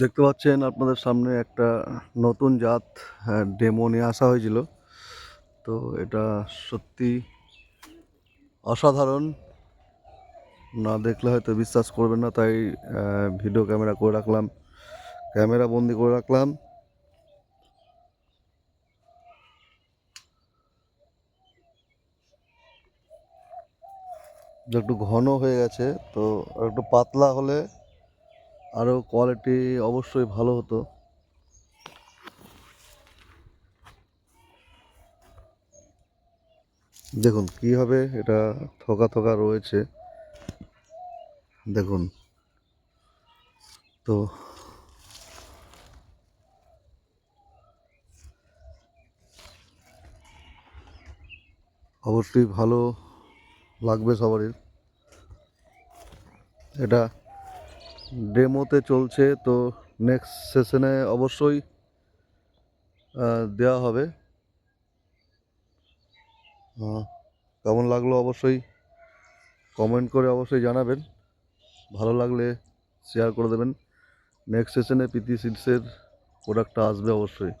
দেখতে পাচ্ছেন আপনাদের সামনে একটা নতুন জাত ডেমো নিয়ে আসা হয়েছিল। তো এটা সত্যি অসাধারণ। না দেখলে হয়তো বিশ্বাস করবেন না, তাই ভিডিও ক্যামেরা করে রাখলাম। ক্যামেরা বন্দি করে রাখলাম। একটু ঘন হয়ে গেছে, তো একটু পাতলা হলে আরও কোয়ালিটি অবশ্যই ভালো হতো। দেখুন কীভাবে এটা থোকা থোকা রয়েছে। দেখুন। তো অবশ্যই ভালো লাগবে সবারই। এটা ডেমোতে চলছে, তো নেক্সট সেশনে অবশ্যই দেওয়া হবে। কেমন লাগল অবশ্যই কমেন্ট করে অবশ্যই জানাবেন। ভালো লাগলে শেয়ার করে দেবেন। নেক্সট সেশনে পিটি সিডসের প্রোডাক্টটা আসবে অবশ্যই।